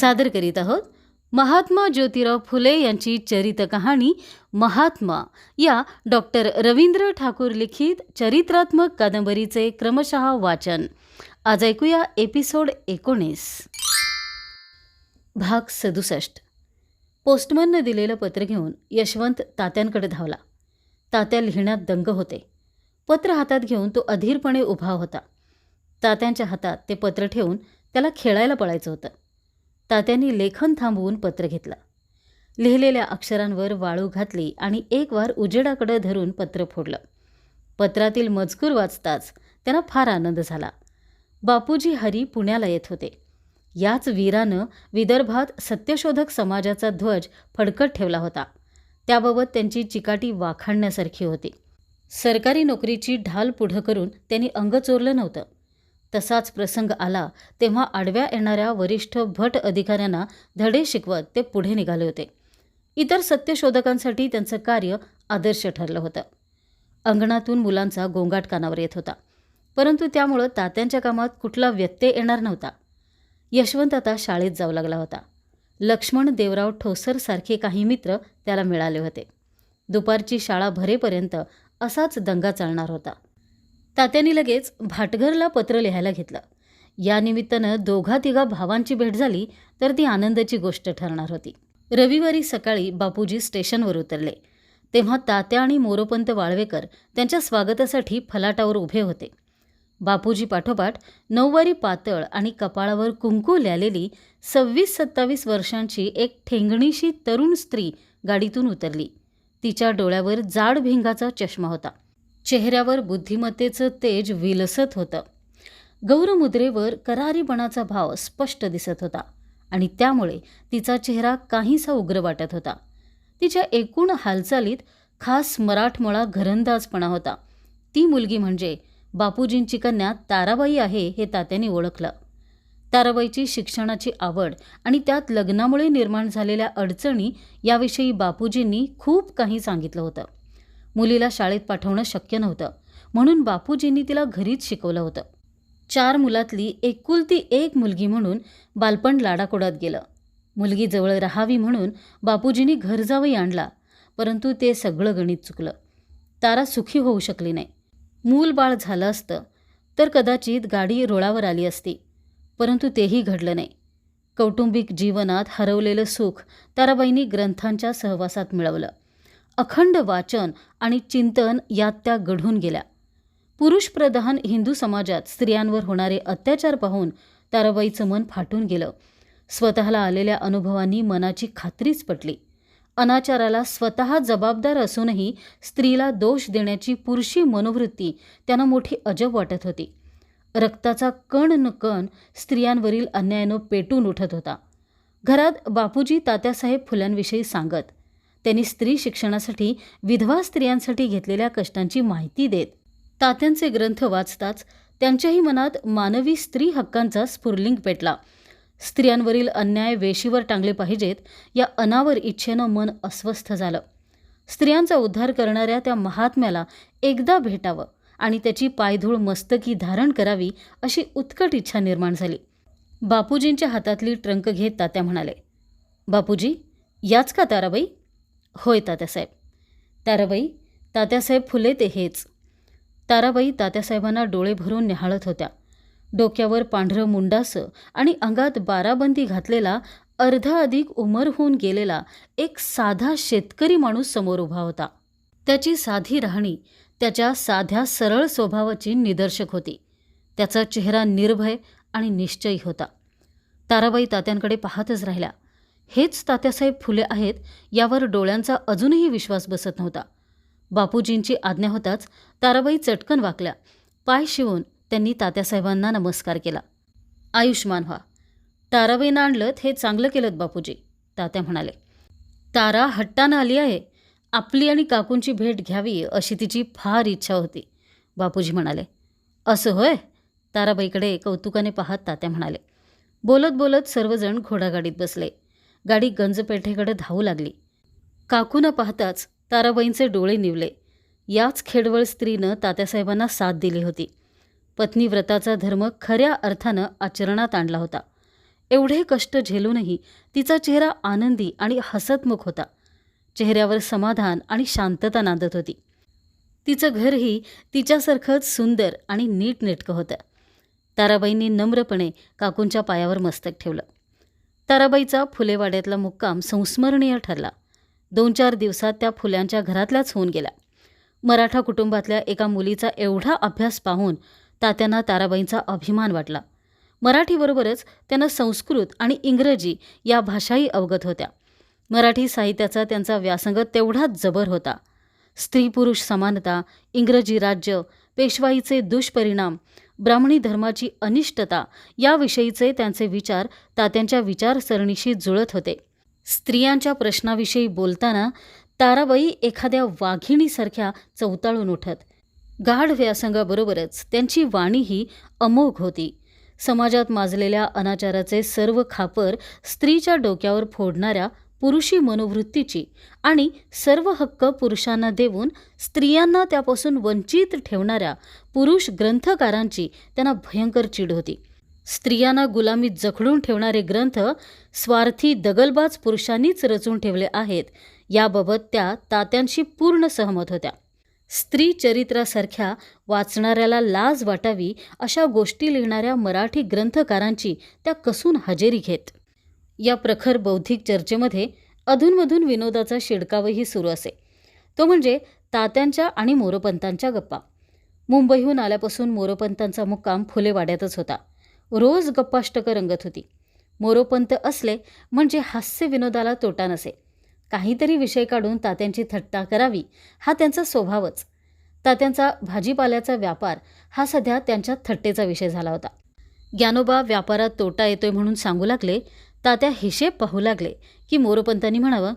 सादर करीत आहोत. महात्मा ज्योतिराव फुले यांची चरित कहाणी महात्मा या डॉक्टर रवींद्र ठाकूर लिखित चरित्रात्मक कादंबरीचे क्रमशः वाचन. आज ऐकूया एपिसोड एकोणीस. भाग सदुसष्ट. पोस्टमननं दिलेलं पत्र घेऊन यशवंत तात्यांकडे धावला. तात्या लिहिण्यात दंग होते. पत्र हातात घेऊन तो अधीरपणे उभा होता. तात्यांच्या हातात ते पत्र ठेवून त्याला खेळायला पळायचं होतं. तात्यांनी लेखन थांबवून पत्र घेतलं. लिहिलेल्या अक्षरांवर वाळू घातली आणि एक वार उजेडाकडं धरून पत्र फोडलं. पत्रातील मजकूर वाचताच त्यांना फार आनंद झाला. बापूजी हरी पुण्याला येत होते. याच वीरानं विदर्भात सत्यशोधक समाजाचा ध्वज फडकत ठेवला होता. त्याबाबत त्यांची चिकाटी वाखाणण्यासारखी होती. सरकारी नोकरीची ढाल पुढं करून त्यांनी अंग चोरलं नव्हतं. तसाच प्रसंग आला तेव्हा आडव्या येणाऱ्या वरिष्ठ भट अधिकाऱ्यांना धडे शिकवत ते पुढे निघाले होते. इतर सत्यशोधकांसाठी त्यांचं कार्य आदर्श ठरलं होतं. अंगणातून मुलांचा गोंगाट कानावर येत होता. परंतु त्यामुळं तात्यांच्या कामात कुठला व्यत्यय येणार नव्हता. यशवंत आता शाळेत जाऊ लागला होता. लक्ष्मण देवराव ठोसरसारखे काही मित्र त्याला मिळाले होते. दुपारची शाळा भरेपर्यंत असाच दंगा चालणार होता. तात्यांनी लगेच भाटघरला पत्र लिहायला घेतलं. या निमित्तानं दोघा तिघा भावांची भेट झाली तर ती आनंदाची गोष्ट ठरणार होती. रविवारी सकाळी बापूजी स्टेशनवर उतरले. तेव्हा तात्या आणि मोरोपंत वाळवेकर त्यांच्या स्वागतासाठी फलाटावर उभे होते. बापूजी पाठोपाठ नऊवारी पातळ आणि कपाळावर कुंकू ल्यालेली सव्वीस सत्तावीस वर्षांची एक ठेंगणीशी तरुण स्त्री गाडीतून उतरली. तिच्या डोळ्यावर जाड भिंगाचा चष्मा होता. चेहऱ्यावर बुद्धिमत्तेचं तेज विलसत होतं. गौरमुद्रेवर करारीपणाचा भाव स्पष्ट दिसत होता आणि त्यामुळे तिचा चेहरा काहीसा उग्र वाटत होता. तिच्या एकूण हालचालीत खास मराठमोळा घरंदाजपणा होता. ती मुलगी म्हणजे बापूजींची कन्या ताराबाई आहे हे तात्याने ओळखलं. ताराबाईची शिक्षणाची आवड आणि त्यात लग्नामुळे निर्माण झालेल्या अडचणी याविषयी बापूजींनी खूप काही सांगितलं होतं. मुलीला शाळेत पाठवणं शक्य नव्हतं. म्हणून बापूजींनी तिला घरीच शिकवलं होतं. चार मुलातली एकुलती एक मुलगी म्हणून बालपण लाडाकोडात गेलं. मुलगी जवळ राहावी म्हणून बापूजींनी घर जावई आणला परंतु ते सगळं गणित चुकलं. तारा सुखी होऊ शकली नाही. मूल बाळ झालं असतं तर कदाचित गाडी रोळावर आली असती परंतु तेही घडलं नाही. कौटुंबिक जीवनात हरवलेलं सुख ताराबाईंनी ग्रंथांच्या सहवासात मिळवलं. अखंड वाचन आणि चिंतन यात त्या घडून गेल्या. पुरुषप्रधान हिंदू समाजात स्त्रियांवर होणारे अत्याचार पाहून ताराबाईचं मन फाटून गेलं. स्वतःला आलेल्या अनुभवांनी मनाची खात्रीच पटली. अनाचाराला स्वतः जबाबदार असूनही स्त्रीला दोष देण्याची पुरुषी मनोवृत्ती त्यांना मोठी अजब वाटत होती. रक्ताचा कण न कण स्त्रियांवरील अन्यायानं पेटून उठत होता. घरात बापूजी तात्यासाहेब फुलांविषयी सांगत त्यांनी स्त्री शिक्षणासाठी विधवा स्त्रियांसाठी घेतलेल्या कष्टांची माहिती देत. तात्यांचे ग्रंथ वाचताच त्यांच्याही मनात मानवी स्त्री हक्कांचा स्फुरलिंग पेटला. स्त्रियांवरील अन्याय वेशीवर टांगले पाहिजेत या अनावर इच्छेनं मन अस्वस्थ झालं. स्त्रियांचा उद्धार करणाऱ्या त्या महात्म्याला एकदा भेटावं आणि त्याची पायधूळ मस्तकी धारण करावी अशी उत्कट इच्छा निर्माण झाली. बापूजींच्या हातातली ट्रंक घेत तात्या म्हणाले बापूजी याच का ताराबाई? होय तात्यासाहेब. ताराबाई तात्यासाहेब फुले ते हेच. ताराबाई तात्यासाहेबांना डोळे भरून निहाळत होत्या. डोक्यावर पांढरं मुंडासं आणि अंगात बाराबंदी घातलेला अर्धा अधिक उमर होऊन गेलेला एक साधा शेतकरी माणूस समोर उभा होता. त्याची साधी राहणी त्याच्या साध्या सरळ स्वभावाची निदर्शक होती. त्याचा चेहरा निर्भय आणि निश्चयी होता. ताराबाई तात्यांकडे पाहतच राहिल्या. हेच तात्यासाहेब फुले आहेत यावर डोळ्यांचा अजूनही विश्वास बसत नव्हता. बापूजींची आज्ञा होताच ताराबाई चटकन वाकल्या. पाय शिवून त्यांनी तात्यासाहेबांना नमस्कार केला. आयुष्मान व्हा. ताराबाईनं आणलं हे चांगलं केलं बापूजी तात्या म्हणाले. तारा हट्टानं आली आहे. आपली आणि काकूंची भेट घ्यावी अशी तिची फार इच्छा होती बापूजी म्हणाले. असं होय? ताराबाईकडे कौतुकाने पाहत तात्या म्हणाले. बोलत बोलत सर्वजण घोडागाडीत बसले. गाडी गंजपेठेकडे धावू लागली. काकूनं पाहताच ताराबाईंचे डोळे निवले. याच खेडवळ स्त्रीनं तात्यासाहेबांना साथ दिली होती. पत्नी व्रताचा धर्म खऱ्या अर्थानं आचरणात आणला होता. एवढे कष्ट झेलूनही तिचा चेहरा आनंदी आणि हसतमुख होता. चेहऱ्यावर समाधान आणि शांतता नांदत होती. तिचं घरही तिच्यासारखंच सुंदर आणि नीटनेटकं होतं. ताराबाईंनी नम्रपणे काकूंच्या पायावर मस्तक ठेवलं. ताराबाईचा फुलेवाड्यातला मुक्काम संस्मरणीय ठरला. दोन चार दिवसात त्या फुल्यांच्या घरातल्याच होऊन गेल्या मराठा कुटुंबातल्या एका मुलीचा एवढा अभ्यास पाहून तात्यांना ताराबाईंचा अभिमान वाटला. मराठीबरोबरच त्यांना संस्कृत आणि इंग्रजी या भाषाही अवगत होत्या. मराठी साहित्याचा त्यांचा व्यासंग तेवढाच जबर होता. स्त्री पुरुष समानता इंग्रजी राज्य पेशवाईचे दुष्परिणाम ब्राह्मणी धर्माची अनिष्टता याविषयीचे त्यांचे विचार तात्यांच्या विचारसरणीशी जुळत होते. स्त्रियांच्या प्रश्नाविषयी बोलताना ताराबाई एखाद्या वाघिणीसारख्या चौताळून उठत. गाढ व्यासंगाबरोबरच त्यांची वाणीही अमोघ होती. समाजात माजलेल्या अनाचाराचे सर्व खापर स्त्रीच्या डोक्यावर फोडणाऱ्या पुरुषी मनोवृत्तीची आणि सर्व हक्क पुरुषांना देऊन स्त्रियांना त्यापासून वंचित ठेवणाऱ्या पुरुष ग्रंथकारांची त्यांना भयंकर चीड होती. स्त्रियांना गुलामीत जखडून ठेवणारे ग्रंथ स्वार्थी दगलबाज पुरुषांनीच रचून ठेवले आहेत याबाबत त्या तात्यांशी पूर्ण सहमत होत्या. स्त्री चरित्रासारख्या वाचणाऱ्याला लाज वाटावी अशा गोष्टी लिहिणाऱ्या मराठी ग्रंथकारांची त्या कसून हजेरी घेत. या प्रखर बौद्धिक चर्चेमध्ये अधूनमधून विनोदाचा शिडकावही सुरू असे. तो म्हणजे तात्यांच्या आणि मोरोपंतांच्या गप्पा. मुंबईहून आल्यापासून मोरोपंतांचा मुक्काम फुलेवाड्यातच होता. रोज गप्पाष्टकं रंगत होती. मोरोपंत असले म्हणजे हास्य विनोदाला तोटा नसे. काहीतरी विषय काढून तात्यांची थट्टा करावी हा त्यांचा स्वभावच. तात्यांचा भाजीपाल्याचा व्यापार हा सध्या त्यांच्या थट्टेचा विषय झाला होता. ज्ञानोबा व्यापारात तोटा येतोय म्हणून सांगू लागले तात्या हिशेब पाहू लागले की मोरोपंतांनी म्हणावं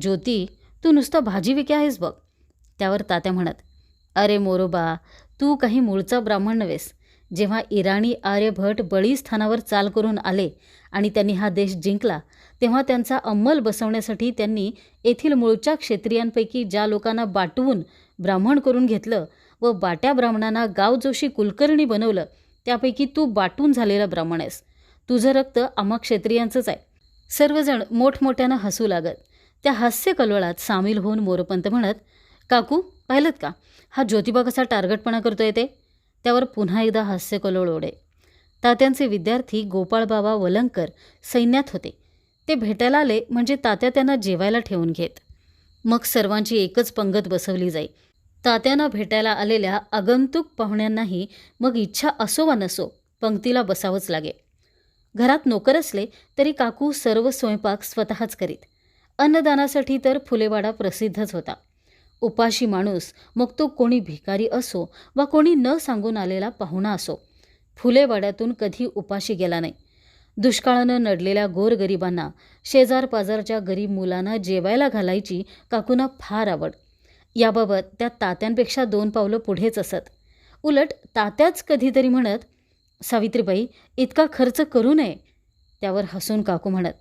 ज्योती तू नुसतं भाजी विके आहेस बघ. त्यावर तात्या म्हणत अरे मोरोबा तू काही मूळचा ब्राह्मण नव्हेस. जेव्हा इराणी आर्यभट बळीस्थानावर चाल करून आले आणि त्यांनी हा देश जिंकला तेव्हा त्यांचा अंमल बसवण्यासाठी त्यांनी येथील मूळच्या क्षेत्रियांपैकी ज्या लोकांना बाटवून ब्राह्मण करून घेतलं व बाट्या ब्राह्मणांना गावजोशी कुलकर्णी बनवलं त्यापैकी तू बाटून झालेला ब्राह्मण आहेस. तुझं रक्त आम्हा क्षेत्रियांचंच आहे. सर्वजण मोठमोठ्यानं हसू लागत. त्या हास्य कलवळात सामील होऊन मोरपंत म्हणत काकू पाहिलं का? हा ज्योतिबा कसा टार्गटपणा करतोय ते? त्यावर पुन्हा एकदा हास्य कलोळ ओढे. तात्यांचे विद्यार्थी गोपाळबाबा वलंकर सैन्यात होते. ते भेटायला आले म्हणजे तात्या त्यांना जेवायला ठेवून घेत. मग सर्वांची एकच पंगत बसवली जाई. तात्यांना भेटायला आलेल्या आगंतुक पाहुण्यांनाही मग इच्छा असो वा नसो पंक्तीला बसावंच लागे. घरात नोकर असले तरी काकू सर्व स्वयंपाक स्वतःच करीत. अन्नदानासाठी तर फुलेवाडा प्रसिद्धच होता. उपाशी माणूस मग तो कोणी भिकारी असो वा कोणी न सांगून आलेला पाहुणा असो फुलेवाड्यातून कधी उपाशी गेला नाही. दुष्काळानं नडलेल्या गोरगरिबांना शेजार पाजारच्या गरीब मुलांना जेवायला घालायची काकूंना फार आवड. याबाबत त्या तात्यांपेक्षा दोन पावलं पुढेच असत. उलट तात्याच कधीतरी म्हणत सावित्रीबाई इतका खर्च करू नये त्यावर हसून काकू म्हणत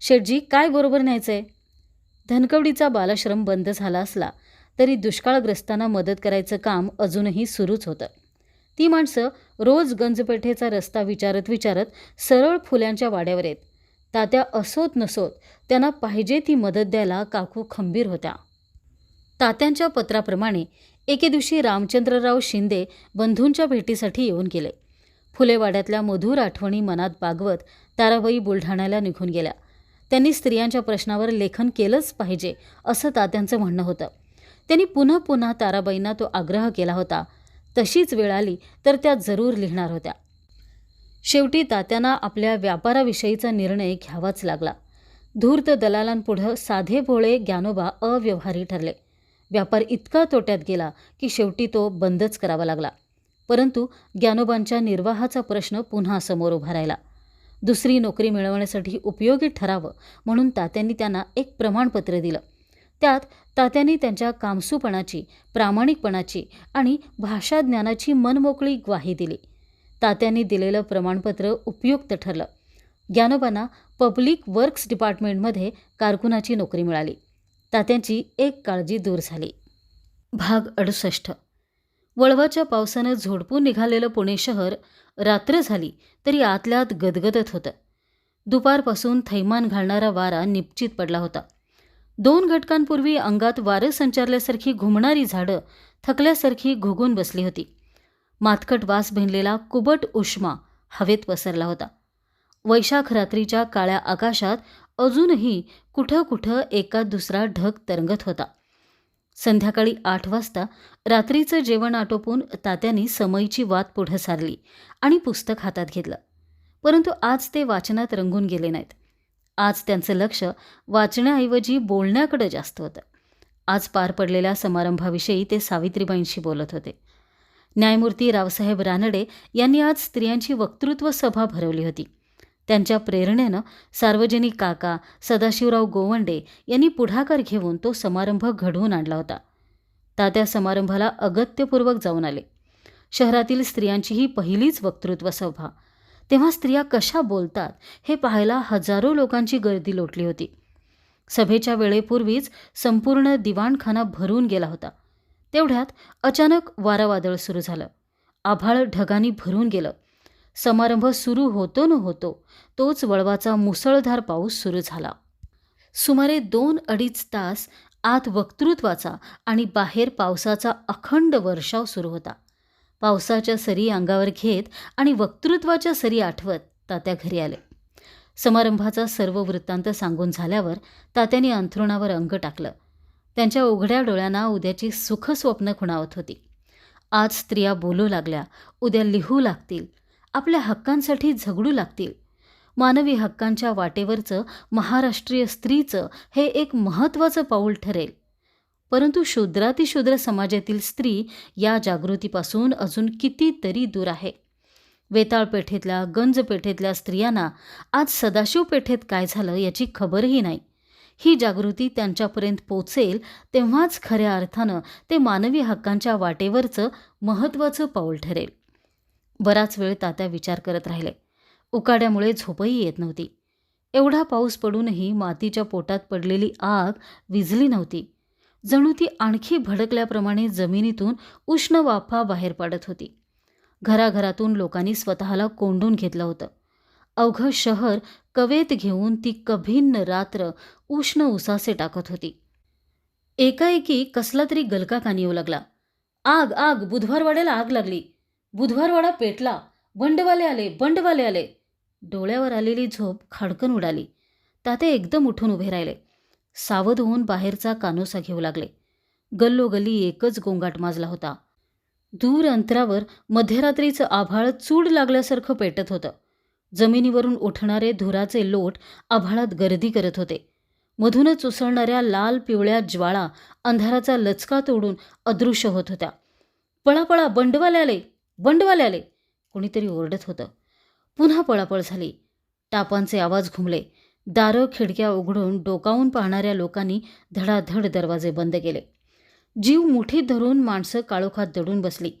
शेटजी काय बरोबर न्यायचंय? धनकवडीचा बालाश्रम बंद झाला असला तरी दुष्काळग्रस्तांना मदत करायचं काम अजूनही सुरूच होतं. ती माणसं रोज गंजपेठेचा रस्ता विचारत विचारत सरळ फुल्यांच्या वाड्यावर येत. तात्या असोत नसोत त्यांना पाहिजे ती मदत द्यायला काकू खंबीर होत्या. तात्यांच्या पत्राप्रमाणे एके दिवशी रामचंद्रराव शिंदे बंधूंच्या भेटीसाठी येऊन गेले. फुलेवाड्यातल्या मधुर आठवणी मनात बागवत ताराबाई बुलढाण्याला निघून गेल्या. त्यांनी स्त्रियांच्या प्रश्नावर लेखन केलंच पाहिजे असं तात्यांचं म्हणणं होतं. त्यांनी पुन्हा पुन्हा ताराबाईंना तो आग्रह केला होता. तशीच वेळ आली तर त्या जरूर लिहिणार होत्या. शेवटी तात्यांना आपल्या व्यापाराविषयीचा निर्णय घ्यावाच लागला. धूर्त दलालांपुढं साधे भोळे ज्ञानोबा अव्यवहारी ठरले. व्यापार इतका तोट्यात गेला की शेवटी तो बंदच करावा लागला. परंतु ज्ञानोबांच्या निर्वाहाचा प्रश्न पुन्हा समोर उभा राहिला. दुसरी नोकरी मिळवण्यासाठी उपयोगी ठरावं म्हणून तात्यांनी त्यांना एक प्रमाणपत्र दिलं. त्यात तात्यांनी त्यांच्या कामसूपणाची प्रामाणिकपणाची आणि भाषाज्ञानाची मनमोकळी ग्वाही दिली. तात्यांनी दिलेलं प्रमाणपत्र उपयुक्त ठरलं. ज्ञानोबांना पब्लिक वर्क्स डिपार्टमेंटमध्ये कारकुनाची नोकरी मिळाली. तात्यांची एक काळजी दूर झाली. भाग अडुसष्ट. वळवाच्या पावसानं झोडपून निघालेलं पुणे शहर रात्र झाली तरी आतल्यात गदगदत होतं. दुपारपासून थैमान घालणारा वारा निपचित पडला होता. दोन घटकांपूर्वी अंगात वारं संचारल्यासारखी घुमणारी झाडं थकल्यासारखी घुगून बसली होती. मातकट वास भिनलेला कुबट उष्मा हवेत पसरला होता. वैशाख रात्रीच्या काळ्या आकाशात अजूनही कुठं कुठं एका दुसरा ढग तरंगत होता. संध्याकाळी आठ वाजता रात्रीचं जेवण आटोपून तात्यांनी समईची वात पुढं सारली आणि पुस्तक हातात घेतलं. परंतु आज ते वाचनात रंगून गेले नाहीत. आज त्यांचं लक्ष वाचण्याऐवजी बोलण्याकडे जास्त होतं. आज पार पडलेल्या समारंभाविषयी ते सावित्रीबाईंशी बोलत होते. न्यायमूर्ती रावसाहेब रानडे यांनी आज स्त्रियांची वक्तृत्व सभा भरवली होती. त्यांच्या प्रेरणेनं सार्वजनिक काका सदाशिवराव गोवंडे यांनी पुढाकार घेऊन तो समारंभ घडवून आणला होता. तात्या समारंभाला अगत्यपूर्वक जाऊन आले. शहरातील स्त्रियांची ही पहिलीच वक्तृत्व सभा. तेव्हा स्त्रिया कशा बोलतात हे पाहायला हजारो लोकांची गर्दी लोटली होती. सभेच्या वेळेपूर्वीच संपूर्ण दिवाणखाना भरून गेला होता. तेवढ्यात अचानक वारावादळ सुरू झालं. आभाळ ढगांनी भरून गेलं. समारंभ सुरू होतो न होतो तोच वळवाचा मुसळधार पाऊस सुरू झाला. सुमारे दोन अडीच तास आत वक्तृत्वाचा आणि बाहेर पावसाचा अखंड वर्षाव सुरू होता. पावसाच्या सरी अंगावर घेत आणि वक्तृत्वाच्या सरी आठवत तात्या घरी आले. समारंभाचा सर्व वृत्तांत सांगून झाल्यावर तात्याने अंथरुणावर अंग टाकलं. त्यांच्या उघड्या डोळ्यांना उद्याची सुखस्वप्न खुणावत होती. आज स्त्रिया बोलू लागल्या उद्या लिहू लागतील आपल्या हक्कांसाठी झगडू लागतील. मानवी हक्कांच्या वाटेवरचं महाराष्ट्रीय स्त्रीचं हे एक महत्त्वाचं पाऊल ठरेल. परंतु शूद्रातिशूद्र समाजातील स्त्री या जागृतीपासून अजून कितीतरी दूर आहे. वेताळपेठेतल्या गंजपेठेतल्या गंज पेठेतल्या स्त्रियांना आज सदाशिव पेठेत काय झालं याची खबरही नाही. ही जागृती त्यांच्यापर्यंत पोचेल तेव्हाच खऱ्या अर्थानं ते मानवी हक्कांच्या वाटेवरचं महत्त्वाचं पाऊल ठरेल. बराच वेळ तात्या विचार करत राहिले. उकाड्यामुळे झोपही येत नव्हती. एवढा पाऊस पडूनही मातीच्या पोटात पडलेली आग विझली नव्हती. जणू ती आणखी भडकल्याप्रमाणे जमिनीतून उष्ण वाफा बाहेर पडत होती. घराघरातून लोकांनी स्वतःला कोंडून घेतलं होतं. अवघं शहर कवेत घेऊन ती कभिन्न रात्र उष्ण उसासे टाकत होती. एकाएकी कसला तरी गलका कानी येऊ लागला. आग आग बुधवारवाड्याला आग लागली. बुधवारवाडा पेटला. बंडवाले आले बंडवाले आले. डोळ्यावर आलेली झोप खाडकन उडाली. ताते एकदम उठून उभे राहिले. सावध होऊन बाहेरचा कानोसा घेऊ लागले. गल्लोगल्ली एकच गोंगाट माजला होता. दूर अंतरावर मध्यरात्रीचं आभाळ चूड लागल्यासारखं पेटत होतं. जमिनीवरून उठणारे धुराचे लोट आभाळात गर्दी करत होते. मधूनच उसळणाऱ्या लाल पिवळ्या ज्वाळा अंधाराचा लचका तोडून अदृश्य होत होत्या. पळापळा बंडवाले आले. बंडवाले आले. कोणीतरी ओरडत होतं. पुन्हा पळापळ झाली. टापांचे आवाज घुमले. दारं खिडक्या उघडून डोकावून पाहणाऱ्या लोकांनी धडाधड दरवाजे बंद केले. जीव मुठीत धरून माणसं काळोखात दडून बसली.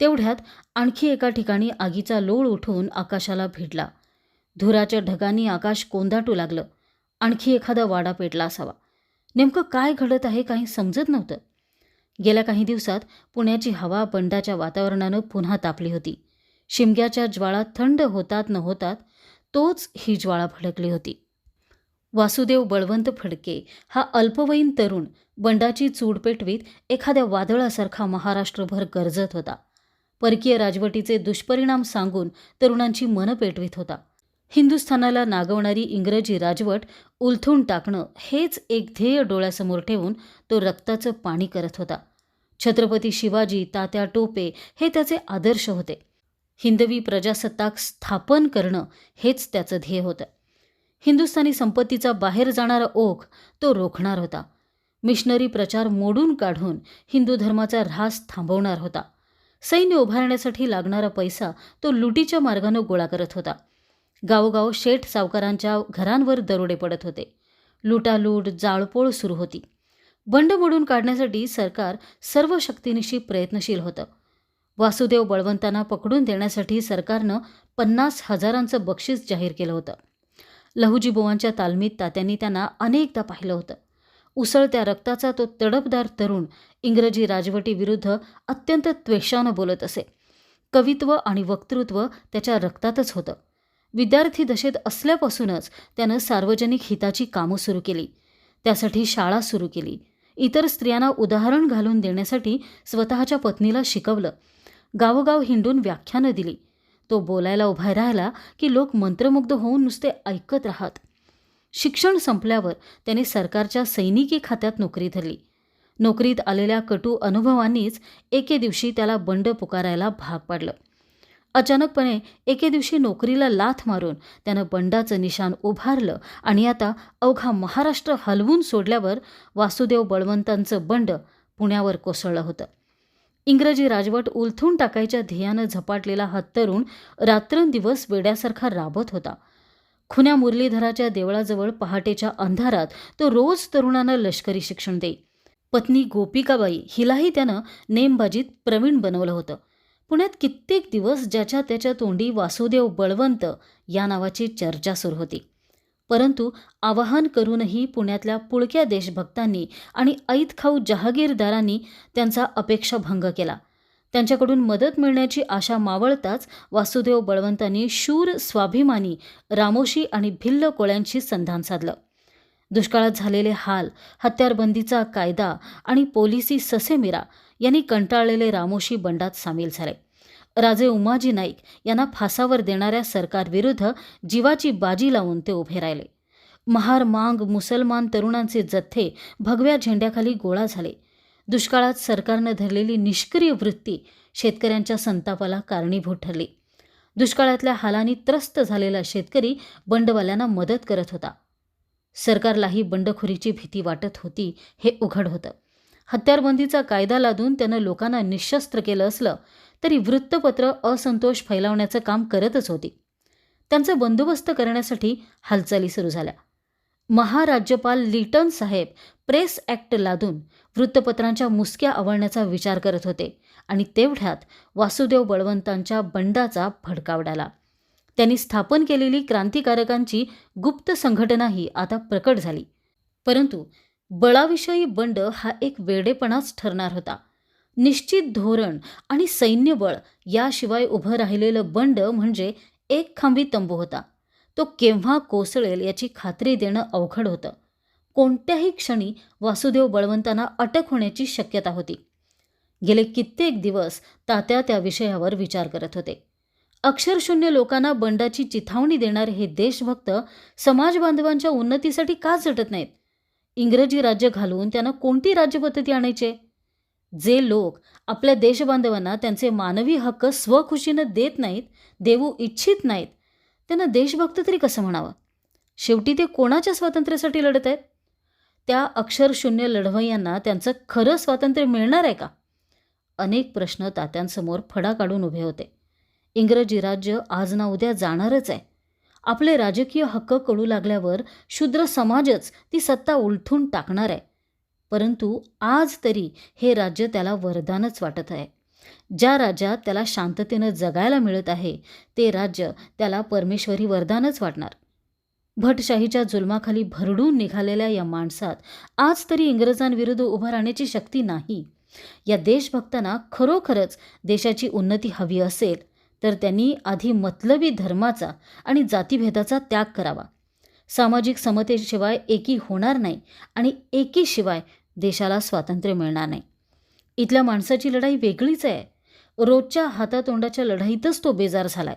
तेवढ्यात आणखी एका ठिकाणी आगीचा लोळ उठून आकाशाला भिडला. धुराच्या ढगांनी आकाश कोंदाटू लागलं. आणखी एखादा वाडा पेटला असावा. नेमकं काय घडत आहे काही समजत नव्हतं. गेल्या काही दिवसात पुण्याची हवा बंडाच्या वातावरणानं पुन्हा तापली होती. शिमग्याच्या ज्वाळा थंड होतात न होतात तोच ही ज्वाळा भडकली होती. वासुदेव बळवंत फडके हा अल्पवयीन तरुण बंडाची चूड पेटवीत एखाद्या वादळासारखा महाराष्ट्रभर गरजत होता. परकीय राजवटीचे दुष्परिणाम सांगून तरुणांची मनं पेटवीत होता. हिंदुस्थानाला नागवणारी इंग्रजी राजवट उलथून टाकणं हेच एक ध्येय डोळ्यासमोर ठेवून तो रक्ताचं पाणी करत होता. छत्रपती शिवाजी तात्या टोपे हे त्याचे आदर्श होते. हिंदवी प्रजासत्ताक स्थापन करणं हेच त्याचं ध्येय होतं. हिंदुस्थानी संपत्तीचा बाहेर जाणारा ओघ तो रोखणार होता. मिशनरी प्रचार मोडून काढून हिंदू धर्माचा ऱ्हास थांबवणार होता. सैन्य उभारण्यासाठी लागणारा पैसा तो लुटीच्या मार्गानं गोळा करत होता. गावोगाव शेठ सावकारांच्या घरांवर दरोडे पडत होते. लुटालूट जाळपोळ सुरू होती. बंड मोडून काढण्यासाठी सरकार सर्व शक्तीनिशी प्रयत्नशील होतं. वासुदेव बळवंतांना पकडून देण्यासाठी सरकारनं पन्नास हजारांचं बक्षीस जाहीर केलं होतं. लहुजीबोवांच्या तालमीत तात्यांनी त्यांना अनेकदा पाहिलं होतं. उसळत्या रक्ताचा तो तडपदार तरुण इंग्रजी राजवटीविरुद्ध अत्यंत त्वेषानं बोलत असे. कवित्व आणि वक्तृत्व त्याच्या रक्तातच होतं. विद्यार्थी दशेत असल्यापासूनच त्यानं सार्वजनिक हिताची कामं सुरू केली. त्यासाठी शाळा सुरू केली. इतर स्त्रियांना उदाहरण घालून देण्यासाठी स्वतःच्या पत्नीला शिकवलं. गावोगाव हिंडून व्याख्यानं दिली. तो बोलायला उभा राहिला की लोक मंत्रमुग्ध होऊन नुसते ऐकत राहत. शिक्षण संपल्यावर त्याने सरकारच्या सैनिकी खात्यात नोकरी धरली. नोकरीत आलेल्या कटू अनुभवांनीच एके दिवशी त्याला बंड पुकारायला भाग पाडलं. अचानकपणे एके दिवशी नोकरीला लाथ मारून त्यानं बंडाचं निशाण उभारलं आणि आता अवघा महाराष्ट्र हलवून सोडल्यावर वासुदेव बळवंतांचं बंड पुण्यावर कोसळलं होतं. इंग्रजी राजवट उलथून टाकायच्या ध्येयानं झपाटलेला हा तरुण रात्रंदिवस वेड्यासारखा राबत होता. खुन्या मुरलीधराच्या देवळाजवळ पहाटेच्या अंधारात तो रोज तरुणांना लष्करी शिक्षण देई. पत्नी गोपिकाबाई हिलाही त्यानं नेमबाजीत प्रवीण बनवलं होतं. पुण्यात कित्येक दिवस ज्याच्या त्याच्या तोंडी वासुदेव बळवंत या नावाची चर्चा सुरू होती. परंतु आवाहन करूनही पुण्यातल्या पुळक्या देशभक्तांनी आणि ऐतखाऊ जहागीरदारांनी त्यांचा अपेक्षाभंग केला. त्यांच्याकडून मदत मिळण्याची आशा मावळताच वासुदेव बळवंतांनी शूर स्वाभिमानी रामोशी आणि भिल्ल कोळ्यांशी संधान साधलं. दुष्काळात झालेले हाल हत्यारबंदीचा कायदा आणि पोलिसी ससेमिरा यांनी कंटाळलेले रामोशी बंडात सामील झाले. राजे उमाजी नाईक यांना फासावर देणाऱ्या सरकारविरुद्ध जीवाची बाजी लावून ते उभे राहिले. महार मांग मुसलमान तरुणांचे जथ्थे भगव्या झेंड्याखाली गोळा झाले. दुष्काळात सरकारनं धरलेली निष्क्रिय वृत्ती शेतकऱ्यांच्या संतापाला कारणीभूत ठरली. दुष्काळातल्या हालांनी त्रस्त झालेला शेतकरी बंडवाल्यांना मदत करत होता. सरकारलाही बंडखोरीची भीती वाटत होती हे उघड होतं. हत्यारबंदीचा कायदा लादून त्यानं लोकांना निशस्त्र केलं असलं तरी वृत्तपत्र असंतोष फैलावण्याचं काम करतच होती. त्यांचा बंदोबस्त करण्यासाठी हालचाली सुरू झाल्या. महाराज्यपाल लिटन साहेब प्रेस ॲक्ट लादून वृत्तपत्रांच्या मुसक्या आवळण्याचा विचार करत होते आणि तेवढ्यात वासुदेव बळवंतांच्या बंडाचा भडकावडाला त्यांनी स्थापन केलेली क्रांतिकारकांची गुप्त संघटनाही आता प्रकट झाली. परंतु बळाविषयी बंड हा एक वेडेपणाच ठरणार होता. निश्चित धोरण आणि सैन्यबळ याशिवाय उभं राहिलेलं बंड म्हणजे एक खांबी तंबू होता. तो केव्हा कोसळेल याची खात्री देणं अवघड होतं. कोणत्याही क्षणी वासुदेव बळवंतांना अटक होण्याची शक्यता होती. गेले कित्येक दिवस तात्या त्या विषयावर विचार करत होते. अक्षरशून्य लोकांना बंडाची चिथावणी देणारे हे देशभक्त समाज बांधवांच्या उन्नतीसाठी का झटत नाहीत? इंग्रजी राज्य घालून त्यांना कोणती राज्यपद्धती आणायचे? जे लोक आपल्या देशबांधवांना त्यांचे मानवी हक्क स्वखुशीनं देत नाहीत देऊ इच्छित नाहीत त्यांना देशभक्त तरी कसं म्हणावं? शेवटी ते कोणाच्या स्वातंत्र्यासाठी लढत आहेत? त्या अक्षरशून्य लढवय्यांना त्यांचं खरं स्वातंत्र्य मिळणार आहे का? अनेक प्रश्न तात्यांसमोर फडा काढून उभे होते. इंग्रजी राज्य आज ना उद्या जाणारच आहे. आपले राजकीय हक्क कळू लागल्यावर शूद्र समाजच ती सत्ता उलथून टाकणार आहे. परंतु आज तरी हे राज्य त्याला वरदानच वाटत आहे. ज्या राज्यात त्याला शांततेनं जगायला मिळत आहे ते राज्य त्याला परमेश्वरी वरदानच वाटणार. भटशाहीच्या जुलमाखाली भरडून निघालेल्या या माणसात आज तरी इंग्रजांविरुद्ध उभं राहण्याची शक्ती नाही. या देशभक्तांना खरोखरच देशाची उन्नती हवी असेल तर त्यांनी आधी मतलबी धर्माचा आणि जातीभेदाचा त्याग करावा. सामाजिक समतेशिवाय एकी होणार नाही आणि एकीशिवाय देशाला स्वातंत्र्य मिळणार नाही. इथल्या माणसाची लढाई वेगळीच आहे. रोजच्या हातातोंडाच्या लढाईतच तो बेजार झालाय.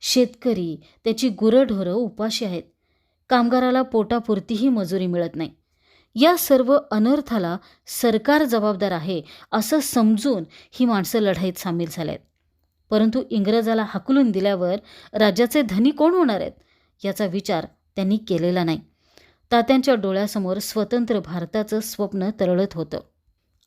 शेतकरी त्याची गुरंढोरं उपाशी आहेत. कामगाराला पोटापुरतीही मजुरी मिळत नाही. या सर्व अनर्थाला सरकार जबाबदार आहे असं समजून ही माणसं लढाईत सामील झाले आहेत परंतु इंग्रजाला हाकलून दिल्यावर राज्याचे धनी कोण होणार आहेत? याचा विचार त्यांनी केलेला नाही. तात्यांच्या डोळ्यासमोर स्वतंत्र भारताचं स्वप्न तरळत होतं.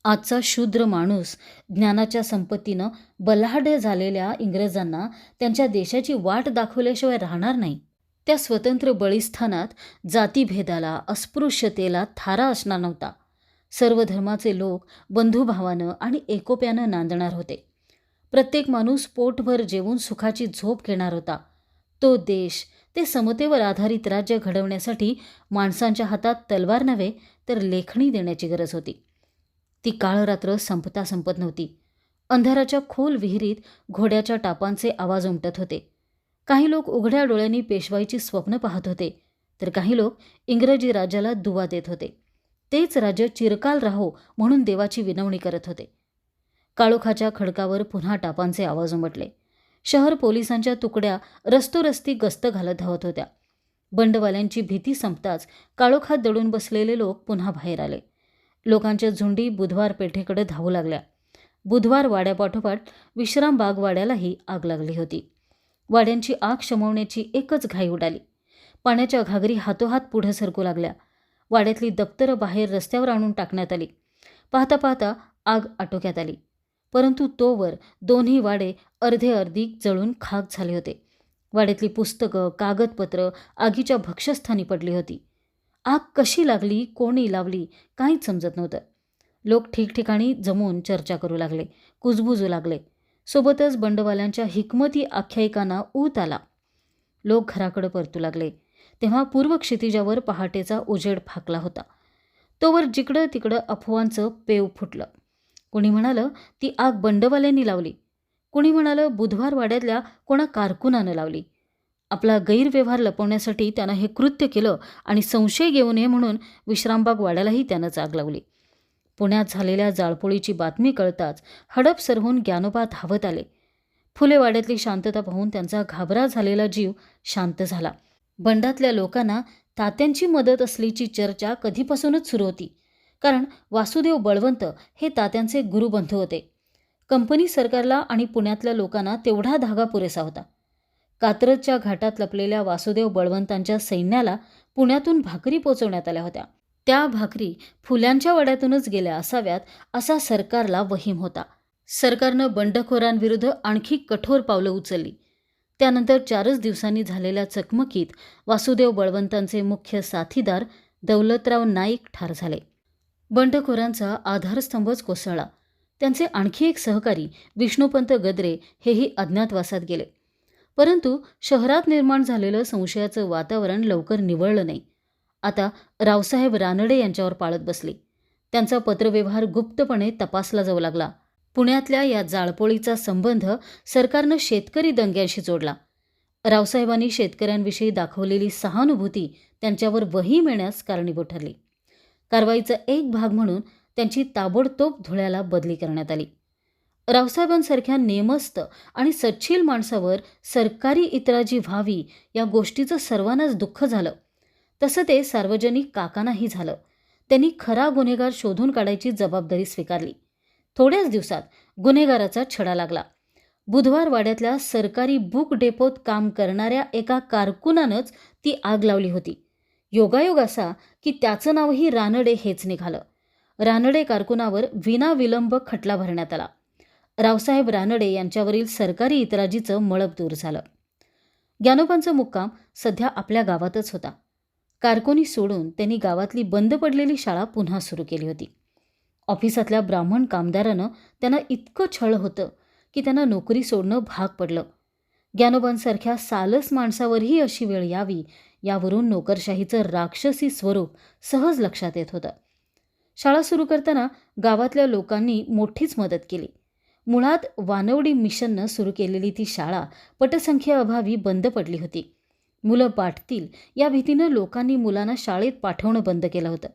आजचा शूद्र माणूस ज्ञानाच्या संपत्तीनं बलाढ्य झालेल्या इंग्रजांना त्यांच्या देशाची वाट दाखवल्याशिवाय राहणार नाही. त्या स्वतंत्र बळीस्थानात जातीभेदाला अस्पृश्यतेला थारा असणार नव्हता. सर्व धर्माचे लोक बंधुभावानं आणि एकोप्यानं नांदणार होते. प्रत्येक माणूस पोटभर जेवून सुखाची झोप घेणार होता. तो देश ते समतेवर आधारित राज्य घडवण्यासाठी माणसांच्या हातात तलवार नव्हे तर लेखणी देण्याची गरज होती. ती काळरात्र संपता संपत नव्हती. अंधाराच्या खोल विहिरीत घोड्याच्या टापांचे आवाज उमटत होते. काही लोक उघड्या डोळ्यांनी पेशवाईची स्वप्न पाहत होते तर काही लोक इंग्रजी राज्याला दुवा देत होते. तेच राज्य चिरकाल राहो म्हणून देवाची विनवणी करत होते. काळोखाच्या खडकावर पुन्हा टापांचे आवाज उमटले. शहर पोलिसांच्या तुकड्या रस्तोरस्ती गस्त घालत धावत होत्या. बंडवाल्यांची भीती संपताच काळोखात दडून बसलेले लोक पुन्हा बाहेर आले. लोकांच्या झुंडी बुधवार पेठेकडे धावू लागल्या. बुधवार वाड्यापाठोपाठ विश्राम बाग वाड्यालाही आग लागली होती. वाड्यांची आग शमवण्याची एकच घाई उडाली. पाण्याच्या घागरी हातोहात पुढे सरकू लागल्या. वाड्यातली दप्तरं बाहेर रस्त्यावर आणून टाकण्यात आली. पाहता पाहता आग आटोक्यात आली. परंतु तोवर दोन्ही वाडे अर्धे अर्धी जळून खाक झाले होते. वाड्यातली पुस्तकं कागदपत्र आगीच्या भक्षस्थानी पडली होती. आग कशी लागली कोणी लावली काहीच समजत नव्हतं. लोक ठिकठिकाणी जमून चर्चा करू लागले कुजबुजू लागले. सोबतच बंडवाल्यांच्या हिकमती आख्यायिकांना ऊत आला. लोक घराकडे परतू लागले. तेव्हा पूर्व क्षितिजावर पहाटेचा उजेड फाकला होता. तोवर जिकडं तिकडं अफवांचं पेव फुटलं. कुणी म्हणालं ती आग बंडवाल्यांनी लावली. कुणी म्हणालं बुधवार वाड्यातल्या कोणा कारकुनानं लावली. आपला गैरव्यवहार लपवण्यासाठी त्यानं हे कृत्य केलं आणि संशय घेऊ नये म्हणून विश्रामबाग वाड्यालाही त्यानंच आग लावली. पुण्यात झालेल्या जाळपोळीची बातमी कळताच हडप सरहून ज्ञानोबा धावत आले. फुले वाड्यातली शांतता पाहून त्यांचा घाबरा झालेला जीव शांत झाला. बंडातल्या लोकांना तात्यांची मदत असल्याची चर्चा कधीपासूनच सुरू होती. कारण वासुदेव बळवंत हे तात्यांचे गुरुबंधू होते. कंपनी सरकारला आणि पुण्यातल्या लोकांना तेवढा धागा पुरेसा होता. कात्रजच्या घाटात लपलेल्या वासुदेव बळवंतांच्या सैन्याला पुण्यातून भाकरी पोचवण्यात आल्या होत्या. त्या भाकरी फुल्यांच्या वड्यातूनच गेल्या असाव्यात असा सरकारला वहीम होता. सरकारनं बंडखोरांविरुद्ध आणखी कठोर पावलं उचलली. त्यानंतर चारच दिवसांनी झालेल्या चकमकीत वासुदेव बळवंतांचे मुख्य साथीदार दौलतराव नाईक ठार झाले. बंडखोरांचा आधारस्तंभच कोसळला. त्यांचे आणखी एक सहकारी विष्णुपंत गद्रे हेही अज्ञातवासात गेले. परंतु शहरात निर्माण झालेलं संशयाचं वातावरण लवकर निवळलं नाही. आता रावसाहेब रानडे यांच्यावर पाळत बसले. त्यांचा पत्रव्यवहार गुप्तपणे तपासला जाऊ लागला. पुण्यातल्या या जाळपोळीचा संबंध सरकारनं शेतकरी दंग्यांशी जोडला. रावसाहेबांनी शेतकऱ्यांविषयी दाखवलेली सहानुभूती त्यांच्यावर वही मिळण्यास कारणीभूत ठरली. कारवाईचा एक भाग म्हणून त्यांची ताबडतोब धुळ्याला बदली करण्यात आली. रावसाहेबांसारख्या नेमस्त आणि सच्छील माणसावर सरकारी इतराजी व्हावी या गोष्टीचं सर्वांनाच दुःख झालं. तसं ते सार्वजनिक काकांनाही झालं. त्यांनी खरा गुन्हेगार शोधून काढायची जबाबदारी स्वीकारली. थोड्याच दिवसात गुन्हेगाराचा छडा लागला. बुधवार वाड्यातल्या सरकारी बुक डेपोत काम करणाऱ्या एका कारकुनानंच ती आग लावली होती. योगायोग असा की त्याचं नावही रानडे हेच निघालं. रानडे कारकुनावर विनाविलंब खटला भरण्यात आला. रावसाहेब रानडे यांच्यावरील सरकारी इतराजीचं मळप दूर झालं. ज्ञानोबांचा मुक्काम सध्या आपल्या गावातच होता. कारकोनी सोडून त्यांनी गावातली बंद पडलेली शाळा पुन्हा सुरू केली होती. ऑफिसातल्या ब्राह्मण कामदारानं त्यांना इतकं छळ होतं की त्यांना नोकरी सोडणं भाग पडलं. ज्ञानोबांसारख्या सालस माणसावरही अशी वेळ यावी यावरून नोकरशाहीचं राक्षसी स्वरूप सहज लक्षात येत होतं. शाळा सुरू करताना गावातल्या लोकांनी मोठीच मदत केली. मुळात वानवडी मिशननं सुरू केलेली ती शाळा पटसंख्येअभावी बंद पडली होती. मुलं पाठतील या भीतीनं लोकांनी मुलांना शाळेत पाठवणं बंद केलं होतं.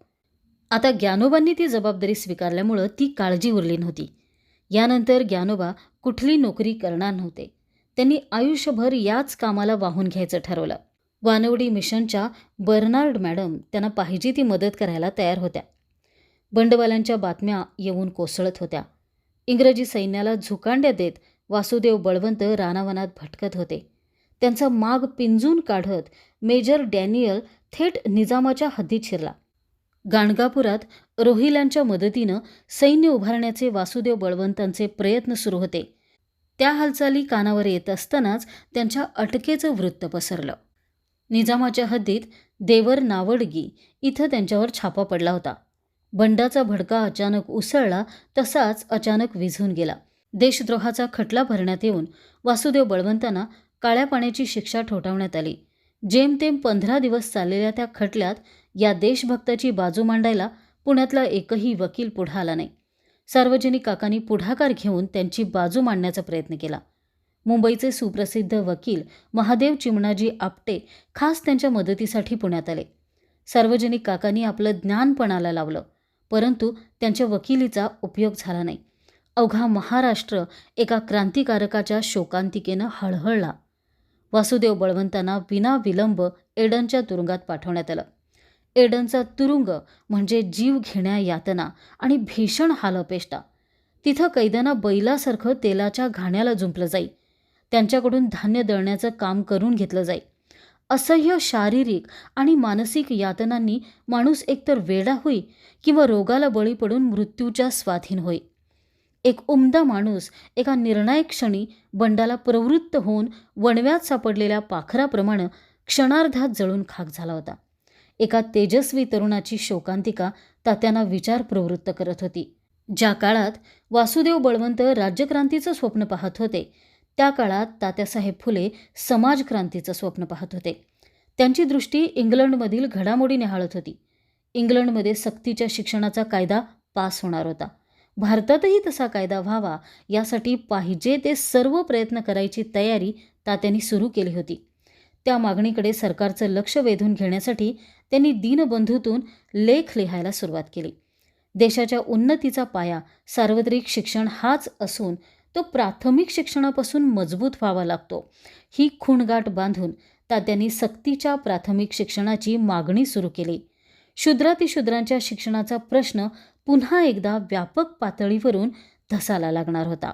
आता ज्ञानोबांनी ती जबाबदारी स्वीकारल्यामुळं ती काळजी उरली नव्हती. यानंतर ज्ञानोबा कुठली नोकरी करणार नव्हते. त्यांनी आयुष्यभर याच कामाला वाहून घ्यायचं ठरवलं. वानवडी मिशनच्या बर्नार्ड मॅडम त्यांना पाहिजे ती मदत करायला तयार होत्या. बंडवाल्यांच्या बातम्या येऊन कोसळत होत्या. इंग्रजी सैन्याला झुकांड्या देत वासुदेव बळवंत रानावनात भटकत होते. त्यांचा माग पिंजून काढत मेजर डॅनियल थेट निजामाच्या हद्दीत शिरला. गाणगापुरात रोहिल्यांच्या मदतीनं सैन्य उभारण्याचे वासुदेव बळवंतांचे प्रयत्न सुरू होते. त्या हालचाली कानावर येत असतानाच त्यांच्या अटकेचं वृत्त पसरलं. निजामाच्या हद्दीत देवर नावडगी इथं त्यांच्यावर छापा पडला होता. बंडाचा भडका अचानक उसळला तसाच अचानक विझून गेला. देशद्रोहाचा खटला भरण्यात येऊन वासुदेव बळवंतांना काळ्या पाण्याची शिक्षा ठोठावण्यात आली. जेमतेम पंधरा दिवस चाललेल्या त्या खटल्यात या देशभक्ताची बाजू मांडायला पुण्यातला एकही वकील पुढं आला नाही. सार्वजनिक काकांनी पुढाकार घेऊन त्यांची बाजू मांडण्याचा प्रयत्न केला. मुंबईचे सुप्रसिद्ध वकील महादेव चिमणाजी आपटे खास त्यांच्या मदतीसाठी पुण्यात आले. सार्वजनिक काकांनी आपलं ज्ञानपणाला लावलं परंतु त्यांच्या वकिलीचा उपयोग झाला नाही. अवघा महाराष्ट्र एका क्रांतिकारकाच्या शोकांतिकेनं हळहळला. वासुदेव बळवंतांना विनाविलंब एडनच्या तुरुंगात पाठवण्यात आलं. एडनचा तुरुंग म्हणजे जीव घेण्या यातना आणि भीषण हालअपेष्टा. तिथं कैद्यांना बैलासारखं तेलाच्या घाण्याला जुंपलं जाई त्यांच्याकडून धान्य दळण्याचं काम करून घेतलं जाई असह्य शारीरिक आणि मानसिक यातनांनी माणूस एकतर वेडा होई किंवा रोगाला बळी पडून मृत्यूच्या स्वाधीन होई. एक उमदा माणूस एका निर्णायक क्षणी बंडाला प्रवृत्त होऊन वणव्यात सापडलेल्या पाखराप्रमाणे क्षणार्धात जळून खाक झाला होता. एका तेजस्वी तरुणाची शोकांतिका तात्यांना विचार प्रवृत्त करत होती. ज्या काळात वासुदेव बळवंत राज्यक्रांतीचं स्वप्न पाहत होते त्या काळात तात्यासाहेब फुले समाजक्रांतीचं स्वप्न पाहत होते. त्यांची दृष्टी इंग्लंडमधील घडामोडी निहाळत होती. इंग्लंडमध्ये सक्तीच्या शिक्षणाचा कायदा पास होणार होता. भारतातही तसा कायदा व्हावा यासाठी पाहिजे ते सर्व प्रयत्न करायची तयारी तात्यांनी सुरू केली होती. त्या मागणीकडे सरकारचं लक्ष वेधून घेण्यासाठी त्यांनी दीनबंधूतून लेख लिहायला सुरुवात केली. देशाच्या उन्नतीचा पाया सार्वत्रिक शिक्षण हाच असून तो प्राथमिक शिक्षणापासून मजबूत व्हावा लागतो. ही खूणगाठ बांधून तात्यांनी सक्तीच्या प्राथमिक शिक्षणाची मागणी सुरू केली. शूद्रातिशूद्रांच्या शिक्षणाचा प्रश्न पुन्हा एकदा व्यापक पातळीवरून धसाला लागणार होता.